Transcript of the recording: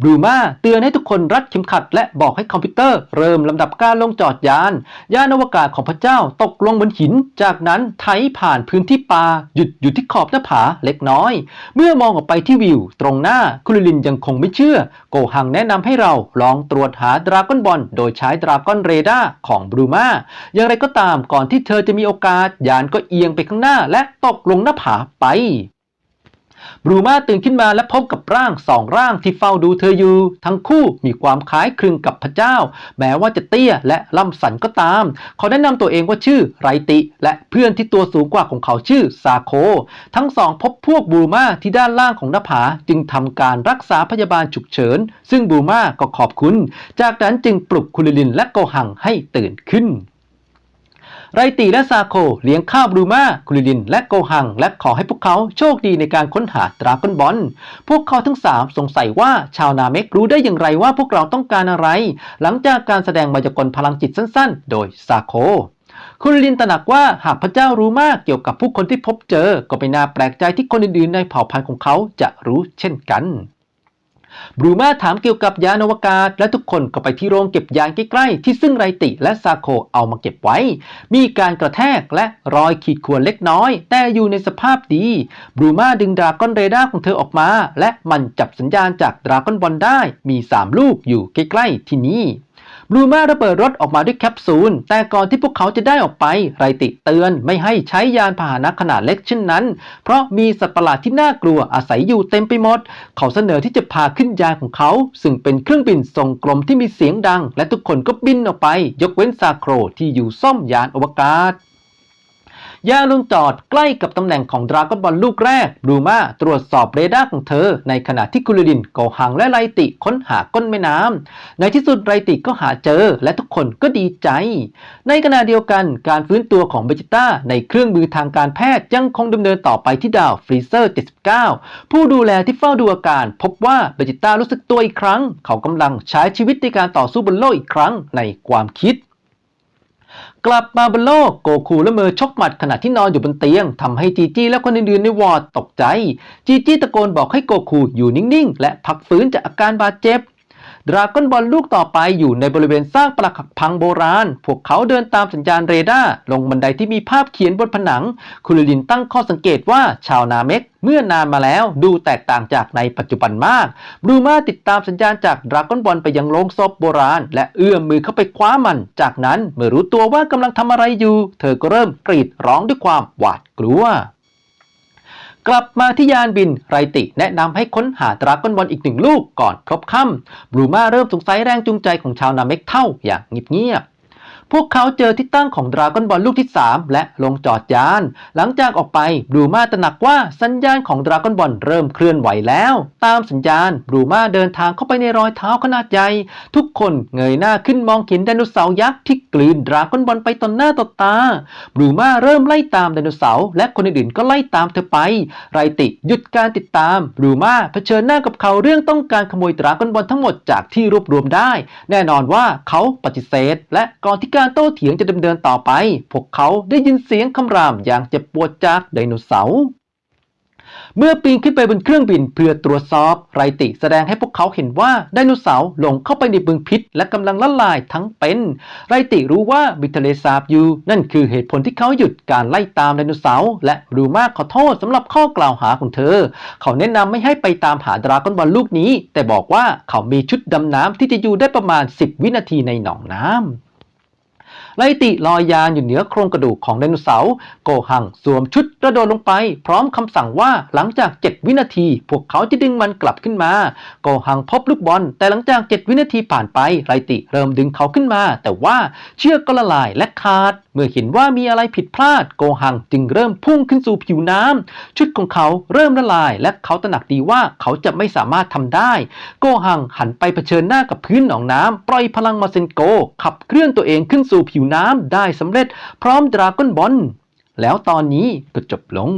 บรูมาเตือนให้ทุกคนรัดเข็มขัด และบอกให้คอมพิวเตอร์เริ่มลำดับการลงจอดยาน ยานอวกาศของพระเจ้าตกลงบนหิน จากนั้นไถผ่านพื้นที่ป่าหยุดอยู่ที่ขอบหน้าผาเล็กน้อย เมื่อมองออกไปที่วิว ตรงหน้าคุริลินยังคงไม่เชื่อ โกหังแนะนำให้เราลองตรวจหาดราก้อนบอลโดยใช้ดราก้อนเรดาร์ของบรูมาอย่างไรก็ตามก่อนที่เธอจะมีโอกาสยานก็เอียงไปข้างหน้า และตกลงหน้าผาไป บรูมาตื่นขึ้นมาและพบกับร่างสองร่างที่เฝ้าดูเธออยู่ ทั้งคู่มีความคล้ายคลึงกับพระเจ้า แม้ว่าจะเตี้ยและล่ำสันก็ตาม เขาแนะนำตัวเองว่าชื่อไรติ และเพื่อนที่ตัวสูงกว่าของเขาชื่อซาโค ทั้งสองพบพวกบรูมาที่ด้านล่างของหน้าผาจึงทำการรักษาพยาบาลฉุกเฉิน ซึ่งบรูมาก็ขอบคุณ จากนั้นจึงปลุกคุริลินและโกหังให้ตื่นขึ้น ไรตีและซาโคเลี้ยงข้าวบรูมาคุริลิน และโกหัง และขอให้พวกเขาโชคดีในการค้นหาดราก้อนบอลพวกเขาทั้งสามสงสัยว่าชาวนาเมกรู้ได้อย่างไรว่าพวกเราต้องการอะไร หลังจากการแสดงมายากลพลังจิตสั้นๆ โดยซาโคคุณลินตระหนักว่าหากพระเจ้ารู้มากเกี่ยวกับผู้คนที่พบเจอ ก็ไม่น่าแปลกใจที่คนอื่นๆในเผ่าพันธุ์ของเขาจะรู้เช่นกัน บรูมาถามเกี่ยวกับยานอวกาศ และทุกคนก็ไปที่โรงเก็บยานใกล้ๆ ที่ซึ่งไรติและซาโคเอามาเก็บไว้ มีการกระแทกและรอยขีดข่วนเล็กน้อย แต่อยู่ในสภาพดี บรูมาดึงดราก้อนเรดาร์ของเธอออกมา และมันจับสัญญาณจากดราก้อนบอลได้ มี 3 ลูกอยู่ใกล้ๆที่นี่ บลูมาระเบิดรถออกมาด้วยแคปซูล แต่ก่อนที่พวกเขาจะได้ออกไป ไรติเตือนไม่ให้ใช้ยานพาหนะขนาดเล็กเช่นนั้น เพราะมีสัตว์ประหลาดที่น่ากลัวอาศัยอยู่เต็มไปหมด เขาเสนอที่จะพาขึ้นยานของเขา ซึ่งเป็นเครื่องบินทรงกลมที่มีเสียงดัง และทุกคนก็บินออกไป ยกเว้นซาโครที่อยู่ซ่อมยานอวกาศ ยานลงจอดใกล้กับตำแหน่งของดราก้อนบอลลูกแรกบรูมาตรวจสอบเรดาร์ของเธอ ในขณะที่คุริลินโกหังและไรติค้นหาก้นแม่น้ำ ในที่สุดไรติก็หาเจอและทุกคนก็ดีใจ ในขณะเดียวกันการฟื้นตัวของเบจิต้าในเครื่องมือทางการแพทย์ยังคงดำเนินต่อไปที่ดาวฟรีเซอร์ 79 ผู้ดูแลที่เฝ้าดูอาการ พบว่าเบจิต้ารู้สึกตัวอีกครั้ง เขากำลังใช้ชีวิตในการต่อสู้บนโลกอีกครั้งในความคิด กลับมาบนโลกโกคูและเมอชกหมัดขณะที่นอนอยู่บนเตียงทำให้จีจี้และคนอื่นๆในวอร์ดตกใจ จีจี้ตะโกนบอกให้โกคูอยู่นิ่งๆ และพักฟื้นจากอาการบาดเจ็บ ดราก้อนบอลลูกต่อไปอยู่ในบริเวณสร้างปรักหักพังโบราณ พวกเขาเดินตามสัญญาณเรดาร์ลงบันไดที่มีภาพเขียนบนผนัง คุริลินตั้งข้อสังเกตว่าชาวนาเม็กเมื่อนานมาแล้วดูแตกต่างจากในปัจจุบันมาก บรูมาติดตามสัญญาณจากดราก้อนบอลไปยังโลงศพโบราณ และเอื้อมมือเข้าไปคว้ามัน จากนั้นเมื่อรู้ตัวว่ากำลังทำอะไรอยู่ เธอก็เริ่มกรีดร้องด้วยความหวาดกลัว กลับมาที่ยานบินไรติ แนะนำให้ค้นหาดราก้อนบอลอีกหนึ่งลูกก่อนพบค่ำบลูมาเริ่มสงสัยแรงจูงใจของชาวนาเม็กเท่าอย่างเงียบๆพวกเขาเจอที่ตั้งของดราก้อนบอลลูกที่ 3 และลงจอดยาน หลังจากออกไปบลูมาตระหนักว่าสัญญาณของดราก้อนบอลเริ่มเคลื่อนไหวแล้ว ตามสัญญาณบลูมาเดินทางเข้าไปในรอยเท้าขนาดใหญ่ทุกคนเงยหน้าขึ้นมองเห็นไดโนเสาร์ยักษ์ที่ กลืนดราก้อนบอลไปต่อหน้าต่อตาบลูมาเริ่มไล่ตามไดโนเสาร์และคนอื่นๆก็ไล่ตามเธอไป ไรติหยุดการติดตามบลูมาเผชิญหน้ากับเขาเรื่องต้องการขโมยดราก้อนบอลทั้งหมดจากที่รวบรวมได้ แน่นอนว่าเขาปฏิเสธ และก่อนที่การโต้เถียงจะดำเนินต่อไป พวกเขาได้ยินเสียงคำรามอย่างเจ็บปวดจากไดโนเสาร์ เมื่อปีนขึ้นไปบนเครื่องบินเพื่อตรวจสอบ ไรติแสดงให้พวกเขาเห็นว่าไดโนเสาร์หลงเข้าไปในบึงพิษ และกำลังละลายทั้งเป็น ไรติรู้ว่ามีทะเลสาบอยู่ นั่นคือเหตุผลที่เขาหยุดการไล่ตามไดโนเสาร์และรู้มากขอโทษสำหรับข้อกล่าวหาของเธอ เขาแนะนำไม่ให้ไปตามหาดราก้อนบอลลูกนี้ แต่บอกว่าเขามีชุดดำน้ำที่จะอยู่ได้ประมาณ 10 วินาทีในหนองน้ำ ไลติลอยยานอยู่เหนือโครงกระดูกของไดโนเสาร์โกหังสวมชุดกระโดดลงไป พร้อมคำสั่งว่าหลังจาก 7 วินาที พวกเขาจะดึงมันกลับขึ้นมา โกหังพบลูกบอล แต่หลังจาก 7 วินาทีผ่านไปไลติเริ่มดึงเขาขึ้นมา แต่ว่าเชือกก็ละลายและขาด เมื่อเห็นว่ามีอะไรผิดพลาด โกหังจึงเริ่มพุ่งขึ้นสู่ผิวน้ำชุดของเขาเริ่มละลาย และเขาตระหนักดีว่าเขาจะไม่สามารถทำได้ โกหังหันไปเผชิญหน้ากับพื้นหนองน้ำปล่อยพลังมาเซนโก ขับเคลื่อนตัวเองขึ้นสู่ผิวน้ำได้สำเร็จพร้อมดราก้อนบอลแล้วตอนนี้ก็จบลง